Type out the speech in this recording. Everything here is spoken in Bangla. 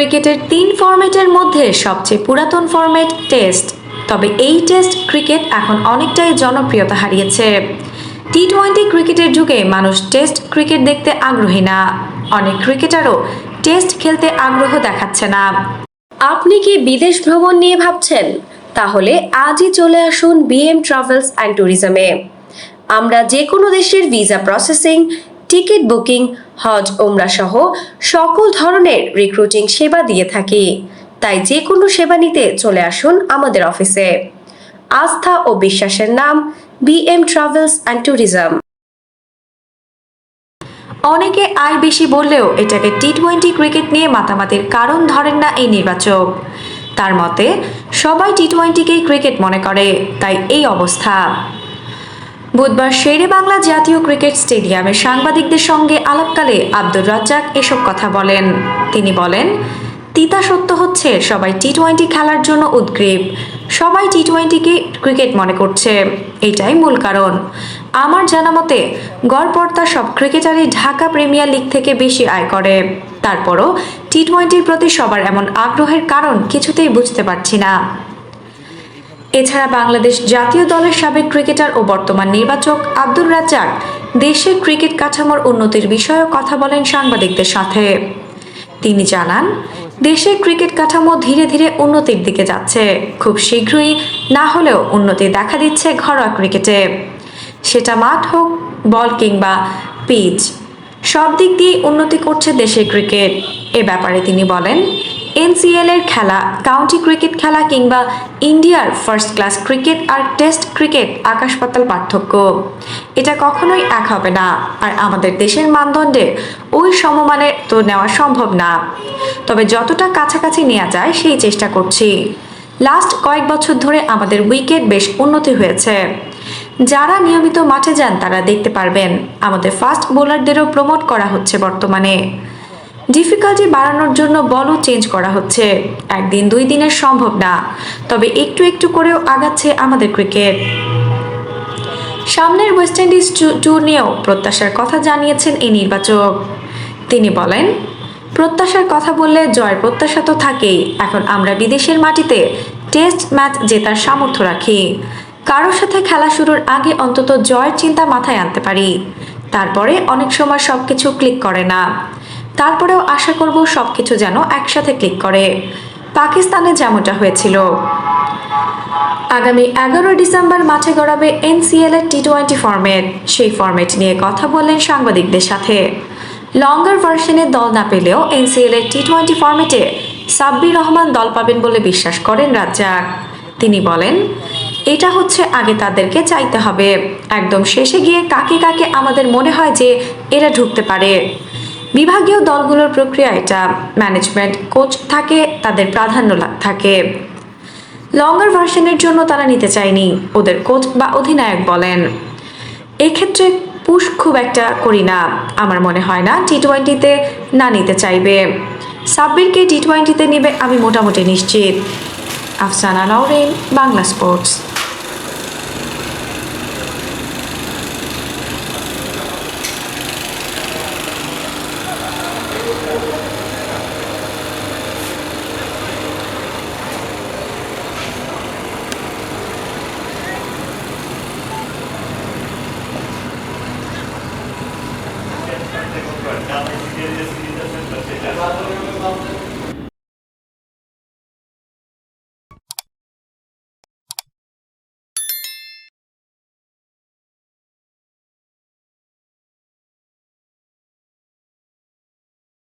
ক্রিকেটের তিন ফরম্যাটের মধ্যে সবচেয়ে পুরাতন ফরম্যাট টেস্ট। তবে এই টেস্ট ক্রিকেট এখন অনেকটাই জনপ্রিয়তা হারিয়েছে। টি টোয়েন্টি ক্রিকেটের যুগে মানুষ টেস্ট ক্রিকেট দেখতে আগ্রহী না। অনেক ক্রিকেটারও টেস্ট খেলতে আগ্রহ দেখাচ্ছে না। আপনি কি বিদেশ ভ্রমণ নিয়ে ভাবছেন? তাহলে আজই চলে আসুন বিএম ট্রাভেলস অ্যান্ড ট্যুরিজমে আমরা যে কোনো দেশের visa processing ticket booking, Hajj Umrah সহ সকল ধরনের রিক্রুটিং সেবা দিয়ে থাকি। তাই যে কোনো সেবা নিতে চলে আসুন আমাদের অফিসে। আস্থা ও বিশ্বাসের নাম বিএম ট্রাভেলস অ্যান্ড ট্যুরিজম অনেকে আয় বেশি বললেও এটাকে টি টোয়েন্টি ক্রিকেট নিয়ে মাতামাতির কারণ ধরেন না এই নির্বাচক। তার মতে, সবাই টি টোয়েন্টিকেই ক্রিকেট মনে করে, তাই এই অবস্থা। বুধবার শেরে বাংলা জাতীয় ক্রিকেট স্টেডিয়ামে সাংবাদিকদের সঙ্গে আলাপকালে আব্দুর রাজ্জাক এসব কথা বলেন। তিনি বলেন, তিতা সত্য হচ্ছে, সবাই টি টোয়েন্টি খেলার জন্য উদ্গ্রীব। সবাই টি টোয়েন্টিকে ক্রিকেট মনে করছে। এটাই মূল কারণ। আমার জানা মতে গড়পর্তা সব ক্রিকেটারই ঢাকা প্রিমিয়ার লিগ থেকে বেশি আয় করে। তারপরও টি টোয়েন্টির প্রতি সবার এমন আগ্রহের কারণ কিছুতেই বুঝতে পারছি না। এছাড়া বাংলাদেশ জাতীয় দলের সাবেক ক্রিকেটার ও বর্তমান নির্বাচক আব্দুর রাজ্জাক দেশের ক্রিকেট কাঠামোর উন্নতির বিষয়েও কথা বলেন সাংবাদিকদের সাথে। তিনি জানান, দেশের ক্রিকেট কাঠামো ধীরে ধীরে উন্নতির দিকে যাচ্ছে। খুব শীঘ্রই না হলেও উন্নতি দেখা দিচ্ছে ঘরোয়া ক্রিকেটে। সেটা মাঠ হোক, বল কিংবা পিচ, সব দিক দিয়ে উন্নতি করছে দেশের ক্রিকেট। এ ব্যাপারে তিনি বলেন এনসিএল এর খেলা কাউন্টি ক্রিকেট খেলা কিংবা ইন্ডিয়ার ফার্স্ট ক্লাস ক্রিকেট আর টেস্ট ক্রিকেট আকাশ পাতাল পার্থক্য। এটা কখনোই এক হবে না। আর আমাদের দেশের মানদণ্ডে ওই সমমানের তো নেওয়া সম্ভব না। তবে যতটা কাছাকাছি নেওয়া যায়, সেই চেষ্টা করছি। লাস্ট কয়েক বছর ধরে আমাদের উইকেট বেশ উন্নতি হয়েছে। যারা নিয়মিত মাঠে যান, তারা দেখতে পারবেন, আমাদের ফাস্ট বোলারদেরও প্রমোট করা হচ্ছে বর্তমানে। ডিফিকাল্টি বাড়ানোর জন্য বলও চেঞ্জ করা হচ্ছে। একদিন দুই দিনের সম্ভব না, তবে একটু একটু করেও আগাচ্ছে আমাদের ক্রিকেট সামনের ওয়েস্ট ইন্ডিজ ট্যুর নিয়েও প্রত্যাশার কথা জানিয়েছেন এই নির্বাচক। তিনি বলেন, প্রত্যাশার কথা বললে জয়ের প্রত্যাশা তো থাকেই, এখন আমরা বিদেশের মাটিতে টেস্ট ম্যাচ জেতার সামর্থ্য রাখি। কারোর সাথে খেলা শুরুর আগে অন্তত জয়ের চিন্তা মাথায় আনতে পারি, তারপরে অনেক সময় সব কিছু ক্লিক করে না। তারপরেও আশা করব সব কিছু যেন একসাথে ক্লিক করে। পাকিস্তানে যেমনটা হয়েছিল। আগামী এগারোই ডিসেম্বর মাঠে গড়াবে এনসিএল এর টি টোয়েন্টি ফরম্যাট। সেই ফরম্যাট নিয়ে কথা বললেন সাংবাদিকদের সাথে। লঙ্গার ভার্সনে দল না পেলেও এনসিএল এর টি টোয়েন্টি ফরম্যাটে সাব্বির রহমান দল পাবেন বলে বিশ্বাস করেন রাজ্জাক। তিনি বলেন, এটা হচ্ছে আগে তাদেরকে চাইতে হবে। একদম শেষে গিয়ে কাকে কাকে আমাদের মনে হয় যে এরা ঢুকতে পারে। বিভাগীয় দলগুলোর প্রক্রিয়া এটা ম্যানেজমেন্ট কোচ থাকে, তাদের প্রাধান্য থাকে। লঙ্গার ভার্সনের জন্য তারা নিতে চায়নি, ওদের কোচ বা অধিনায়ক বলেন। এক্ষেত্রে পুশ খুব একটা করি না, আমার মনে হয় না টি টোয়েন্টিতে না নিতে চাইবে। সাব্বিরকে টি টোয়েন্টিতে নেবে আমি মোটামুটি নিশ্চিত। আফসানা নওরিন, বাংলা স্পোর্টস। Gracias.